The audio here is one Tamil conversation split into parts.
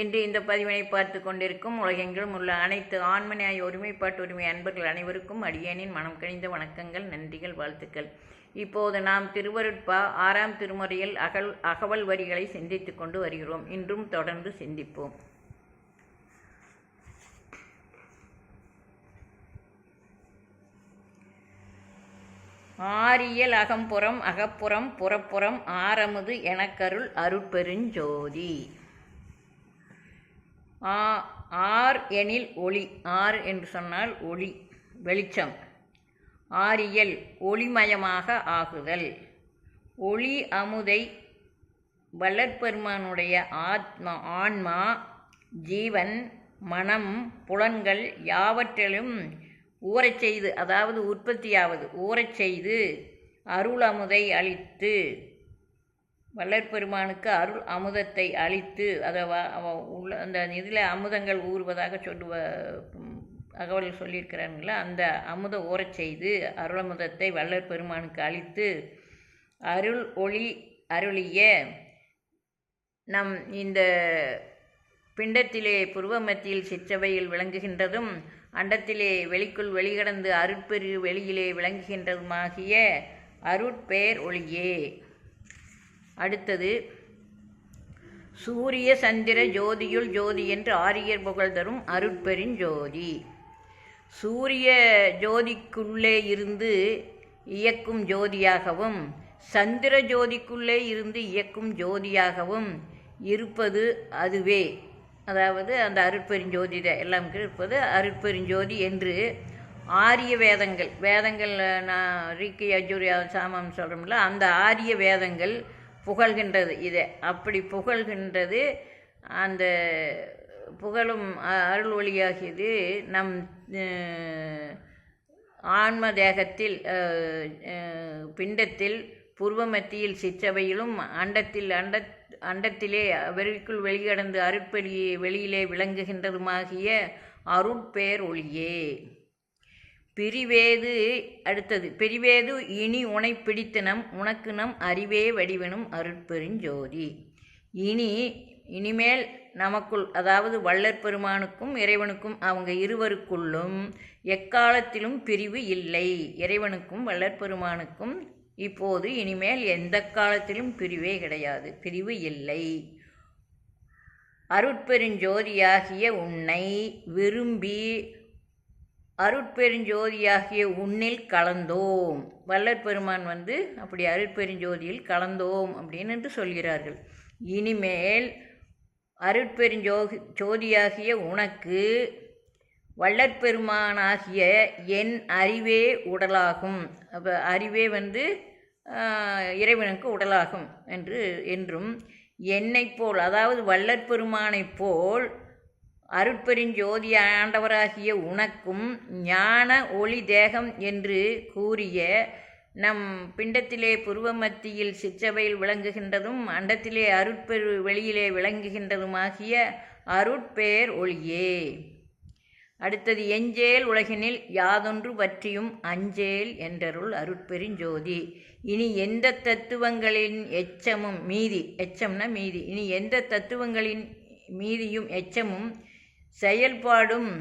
இன்று இந்த பதிவினை பார்த்து கொண்டிருக்கும் உலகெங்கிலும் உள்ள அனைத்து ஆண்மனையாய் ஒருமைப்பாட்டு உரிமை அன்பர்கள் அனைவருக்கும் அடியேனின் மனம் கணிந்த வணக்கங்கள் நன்றிகள் வாழ்த்துக்கள். இப்போது நாம் திருவருட்பா ஆறாம் திருமுறையில் அகல் அகவல் வரிகளை சிந்தித்து கொண்டு வருகிறோம். இன்றும் தொடர்ந்து சிந்திப்போம். ஆரியல் அகம்புறம் அகப்புறம் புறப்புறம் ஆரமுது எனக்கருள் அருட்பெருஞ்சோதி ஆ ஆர் எனில் ஒளி. ஆர் என்று சொன்னால் ஒளி வெளிச்சம். ஆரியல் ஒளிமயமாக ஆகுதல். ஒளி அமுதை வளர்பெருமானுடைய ஆத்மா ஆன்மா ஜீவன் மனம் புலன்கள் யாவற்றிலும் ஊறச் செய்து அதாவது உற்பத்தியாவது ஊறச் செய்து அருள் அமுதை அளித்து வள்ளற்பெருமானுக்கு அருள் அமுதத்தை அளித்து அதை உள்ள அந்த இதில் அமுதங்கள் ஊறுவதாக சொல்லுவ அகவல் சொல்லியிருக்கிறாங்கள அந்த அமுத ஊறச் செய்து அருள் அமுதத்தை வள்ளற் பெருமானுக்கு அளித்து அருள் ஒளி அருளிய நம் இந்த பிண்டத்திலே புருவமத்தியில் சிற்றவையில் விளங்குகின்றதும் அண்டத்திலே வெளிக்குள் வெளிகடந்து அருட்பெரு வெளியிலே விளங்குகின்றதுமாகிய அருட்பேர் ஒளியே. அடுத்தது சூரிய சந்திர ஜோதியுள் ஜோதி என்று ஆரியர் புகழ் தரும் அருட்பெருஞ்சோதி சூரிய ஜோதிக்குள்ளே இருந்து இயக்கும் ஜோதியாகவும் சந்திர ஜோதிக்குள்ளே இருந்து இயக்கும் ஜோதியாகவும் இருப்பது அதுவே. அதாவது அந்த அருட்பெருஞ்சோதி எல்லாம் இருப்பது அருட்பெருஞ்சோதி என்று ஆரிய வேதங்கள் வேதங்கள் நான் ரீக்கி அஜூரியா சாமம் சொல்கிறோம்ல அந்த ஆரிய வேதங்கள் புகழ்கின்றது. இதை அப்படி புகழ்கின்றது அந்த புகழும் அ- அருள் ஒளியாகியது நம் ஆன்ம தேகத்தில் பிண்டத்தில் புருவமத்தியில் சிற்றவையிலும் அண்டத்தில் அண்ட அண்டத்திலே வெளிக்குள் வெளிகடந்து அருட்பெளியே வெளியிலே விளங்குகின்றதுமாகிய அருட்பேர் ஒளியே. பிரிவேது அடுத்தது பிரிவேது இனி உனை பிடித்தனம் உனக்கு நம் அறிவே வடிவனும் அருட்பெருஞ்சோதி இனி இனிமேல் நமக்குள் அதாவது வள்ளற் பெருமானுக்கும் இறைவனுக்கும் அவங்க இருவருக்குள்ளும் எக்காலத்திலும் பிரிவு இல்லை. இறைவனுக்கும் வள்ளற் பெருமானுக்கும் இப்போது இனிமேல் எந்த காலத்திலும் பிரிவே கிடையாது பிரிவு இல்லை. அருட்பெருஞ்சோதியாகிய உன்னை விரும்பி அருட்பெருஞ்சோதியாகிய உன்னில் கலந்தோம். வல்லற் பெருமான் வந்து அப்படி அருட்பெருஞ்சோதியில் கலந்தோம் அப்படின்னு என்று சொல்கிறார்கள். இனிமேல் அருட்பெருஞ்சோ ஜோதியாகிய உனக்கு வள்ளற்பெருமானாகிய என் அறிவே உடலாகும். அப்போ அறிவே வந்து இறைவனுக்கு உடலாகும் என்று என்றும் என்னைப் போல் அதாவது வல்லற்பெருமானைப் போல் அருட்பெருஞ்சோதி ஆண்டவராகிய உனக்கும் ஞான ஒளி தேகம் என்று கூறிய நம் பிண்டத்திலே புருவமத்தியில் சிற்றவையில் விளங்குகின்றதும் அண்டத்திலே அருட்பெரு வெளியிலே விளங்குகின்றதுமாகிய அருட்பேர் ஒளியே. அடுத்தது எஞ்சேல் உலகினில் யாதொன்று பற்றியும் அஞ்சேல் என்றருள் அருட்பெருஞ்சோதி இனி எந்த தத்துவங்களின் எச்சமும் மீதி எச்சம்னா மீதி. இனி எந்த தத்துவங்களின் மீதியும் எச்சமும் செயல்பாடும்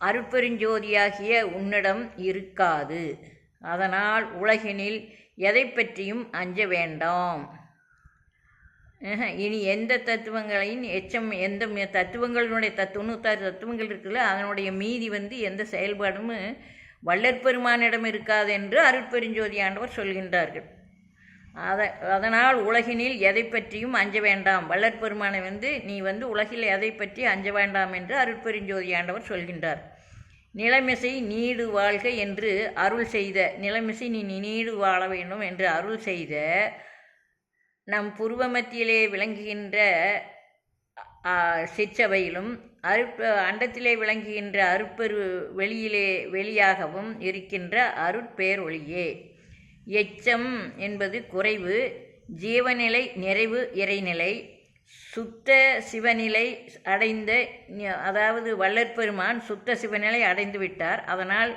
அருட்பெருஞ்சோதியாகிய உன்னிடம் இருக்காது. அதனால் உலகினில் எதை பற்றியும் அஞ்ச வேண்டாம். இனி எந்த தத்துவங்களையும் எச்சம் எந்த ம- தத்துவங்களினுடைய தொண்ணூத்தாறு தத்துவங்கள் இருக்குல்ல அதனுடைய மீதி வந்து எந்த செயல்பாடும் வள்ளற்பெருமானிடம் இருக்காது என்று அருட்பெருஞ்சோதி ஆண்டவர் சொல்கின்றார்கள். அத அதனால் உலகினில் எதை பற்றியும் அஞ்ச வேண்டாம். வல்லற்பெருமானை வந்து நீ வந்து உலகில் எதை பற்றி அஞ்ச வேண்டாம் என்று அருட்பெருஞ்சோதி ஆண்டவர் சொல்கின்றார். நிலைமிசை நீடு வாழ்க என்று அருள் செய்த நிலைமிசை நீ நீடு வாழ வேண்டும் என்று அருள் செய்த நம் புருவமத்தியிலே விளங்குகின்ற சிற்சபையிலும் அருப்ப அருட்ப அண்டத்திலே விளங்குகின்ற அருட்பெரு வெளியிலே வெளியாகவும் இருக்கின்ற அருட்பேரொழியே. எச்சம் என்பது குறைவு ஜீவநிலை நிறைவு இறைநிலை சுத்த சிவநிலை அடைந்த அதாவது வள்ளற்பெருமான் சுத்த சிவநிலை அடைந்து விட்டார். அதனால்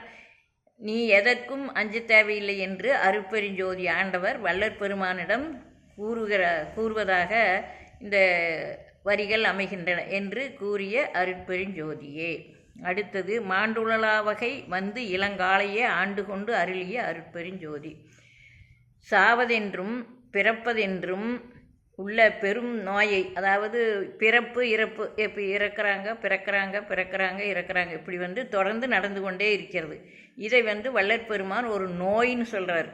நீ எதற்கும் அஞ்ச தேவையில்லை என்று அருப்பெருஞ்சோதி ஆண்டவர் வள்ளற்பெருமானிடம் கூறுகிற கூறுவதாக இந்த வரிகள் அமைகின்றன என்று கூறிய அருட்பெருஞ்சோதியே. அடுத்தது மாண்டுழலாவகை வந்து இளங்காலையே ஆண்டு கொண்டு அருளிய அருட்பெருஞ்சோதி. சாவதென்றும் பிறப்பதென்றும் உள்ள பெரும் நோயை அதாவது பிறப்பு இறப்பு இப்போ இறக்குறாங்க பிறக்கிறாங்க பிறக்கிறாங்க இறக்குறாங்க இப்படி வந்து தொடர்ந்து நடந்து கொண்டே இருக்கிறது. இதை வந்து வள்ளற்பெருமான் ஒரு நோயின்னு சொல்கிறார்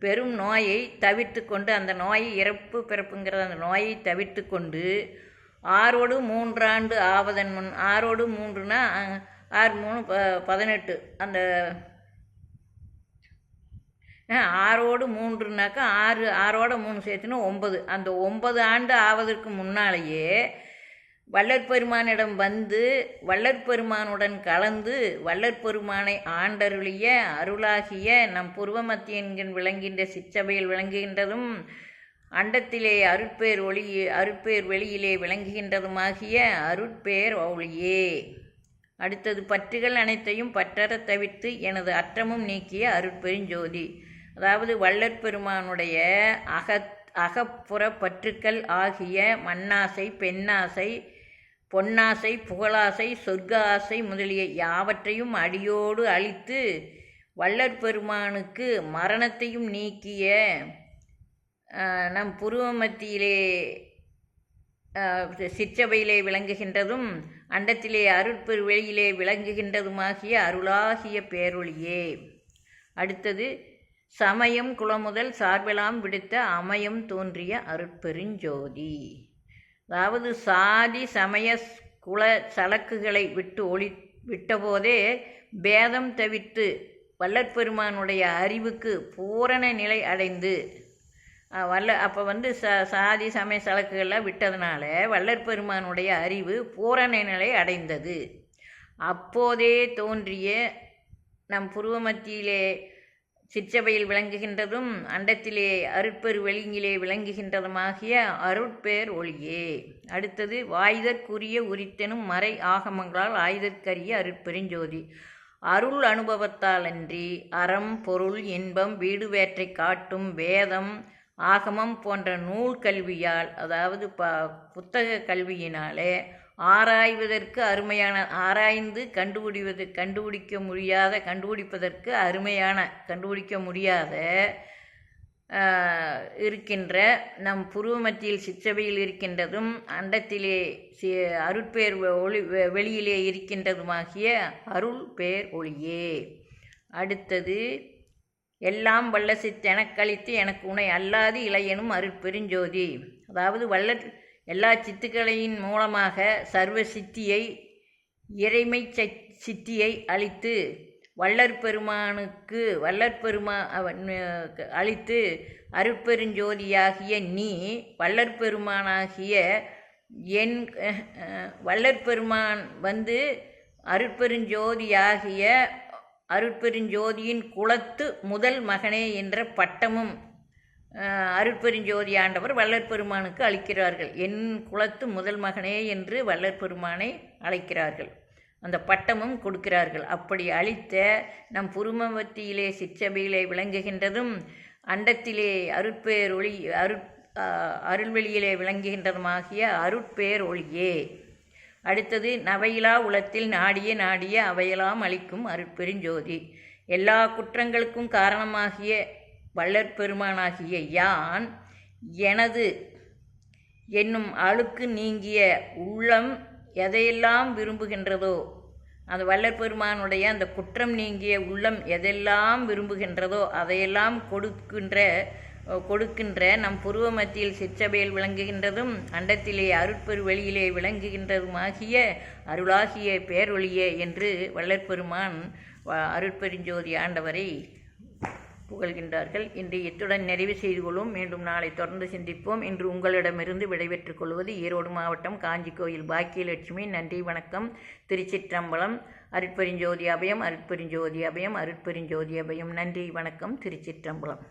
பெரும் நோயை தவிர்த்து கொண்டு அந்த நோயை இறப்பு பிறப்புங்கிற அந்த நோயை தவிர்த்து கொண்டு ஆறோடு மூன்றாண்டு ஆவதன் முன் ஆறோடு மூன்றுனா ஆறு மூணு ப பதினெட்டு. அந்த ஆறோடு மூன்றுனாக்கா ஆறு ஆறோட மூணு சேர்த்துனா ஒன்பது. அந்த ஒன்பது ஆண்டு ஆவதற்கு முன்னாலேயே வல்லற்பெருமானிடம் வந்து வல்லற்பெருமானுடன் கலந்து வல்லற்பெருமானை ஆண்டருளிய அருளாகிய நம் புருவமத்தியன்கின் விளங்குகின்ற சிற்றபையில் விளங்குகின்றதும் அண்டத்திலே அருட்பேர் ஒளி அருட்பேர் வெளியிலே விளங்குகின்றதுமாகிய அருட்பேர் ஒளியே. அடுத்தது பற்றுகள் அனைத்தையும் பற்றற தவிர்த்து எனது அற்றமும் நீக்கிய அருட்பெருஞ்சோதி அதாவது வள்ளற்பெருமானுடைய அகத் அகப்புற பற்றுக்கள் ஆகிய மண்ணாசை பெண்ணாசை பொன்னாசை புகழாசை சொர்க்க ஆசை முதலிய யாவற்றையும் அடியோடு அழித்து வள்ளற்பெருமானுக்கு மரணத்தையும் நீக்கிய நம் புருவ மத்தியிலே சிற்றவையிலே சிற்றபையிலே விளங்குகின்றதும் அண்டத்திலே அருட்பெருவெளியிலே விளங்குகின்றதுமாகிய அருளாகிய பேரொழியே. அடுத்தது சமயம் குளமுதல் சார்பெல்லாம் விடுத்த அமயம் தோன்றிய அருட்பெருஞ்சோதி. அதாவது சாதி சமய குல சலக்குகளை விட்டு ஒளி விட்டபோதே பேதம் தவிர்த்து வல்லற்பெருமானுடைய அறிவுக்கு பூரண நிலை அடைந்து வல்ல அப்போ வந்து ச சாதி சமய சலக்குகள்லாம் விட்டதுனால வள்ளற்பெருமானுடைய அறிவு பூரண நிலை அடைந்தது. அப்போதே தோன்றிய நம் புருவமத்தியிலே சிற்றவையில் விளங்குகின்றதும் அண்டத்திலே அருட்பெரு வெளியிலே விளங்குகின்றதுமாகிய அருட்பேர் ஒளியே. அடுத்தது வாய்தற்குரிய உரித்தெனும் மறை ஆகமங்களால் ஆயுதற்கரிய அருட்பெருஞ்சோதி. அருள் அனுபவத்தாலன்றி அறம் பொருள் இன்பம் வீடு வேற்றை காட்டும் வேதம் ஆகமம் போன்ற நூல் கல்வியால் அதாவது ப புத்தக கல்வியினாலே ஆராய்வதற்கு அருமையான ஆராய்ந்து கண்டுபிடிவது கண்டுபிடிக்க முடியாத கண்டுபிடிப்பதற்கு அருமையான கண்டுபிடிக்க முடியாத இருக்கின்ற நம் புருவ மத்தியில் சிற்றவையில் இருக்கின்றதும் அண்டத்திலே சி அருட்பேர் ஒளி வெ- வெளியிலே இருக்கின்றதுமாகிய அருள் பேர் ஒளியே. அடுத்தது எல்லாம் வல்ல சித்தனக்களித்து எனக்கு உனை அல்லாது இளையனும் அருட்பெருஞ்சோதி அதாவது வல்ல எல்லா சித்துக்களையின் மூலமாக சர்வ சித்தியை இறைமை சித்தியை அளித்து வள்ளற் பெருமானுக்கு வள்ளற் பெருமா அவன் அளித்து அருட்பெருஞ்சோதியாகிய நீ வள்ளற் பெருமானாகிய என் வள்ளற்பெருமான் வந்து அருட்பெருஞ்சோதியாகிய அருட்பெருஞ்சோதியின் குலத்து முதல் மகனே என்ற பட்டமும் அருட்பெருஞ்சோதி ஆண்டவர் வல்லற்பெருமானுக்கு அளிக்கிறார்கள். என் குலத்து முதல் மகனே என்று வல்லற்பெருமானை அழைக்கிறார்கள். அந்த பட்டமும் கொடுக்கிறார்கள். அப்படி அளித்த நம் புருமவத்தியிலே சிற்றபையிலே விளங்குகின்றதும் அண்டத்திலே அருட்பேர் ஒளி அருட் அருள்வெளியிலே விளங்குகின்றதுமாகிய அருட்பேர் ஒளியே அடுத்தது நவையிலா உலத்தில் நாடிய நாடிய அவையெல்லாம் அளிக்கும் அருட்பெருஞ்சோதி. எல்லா குற்றங்களுக்கும் காரணமாகிய வள்ளற்பெருமானாகிய யான் எனது என்னும் அழுக்கு நீங்கிய உள்ளம் எதையெல்லாம் விரும்புகின்றதோ அந்த வல்லற்பெருமானுடைய அந்த குற்றம் நீங்கிய உள்ளம் எதெல்லாம் விரும்புகின்றதோ அதையெல்லாம் கொடுக்கின்ற கொடுக்கின்ற நம் புருவ மத்தியில் சிற்றபையில் விளங்குகின்றதும் அண்டத்திலே அருட்பெரு வெளியிலே விளங்குகின்றதுமாகிய அருளாகிய பேரொழியே என்று வள்ளற்பெருமான் அருட்பெருஞ்சோதி ஆண்டவரை புகழ்கின்றார்கள். இன்று இத்துடன் நிறைவு செய்து கொள்வோம். மீண்டும் நாளை தொடர்ந்து சிந்திப்போம். இன்று உங்களிடமிருந்து விடைபெற்றுக் கொள்வது ஈரோடு மாவட்டம் காஞ்சி கோயில் பாக்கியலட்சுமி. நன்றி வணக்கம். திருச்சிற்றம்பலம் அருட்பெருஞ்சோதி அபயம் அருட்பெருஞ்சோதி அபயம் அருட்பெருஞ்சோதி அபயம். நன்றி வணக்கம். திருச்சிற்றம்பலம்.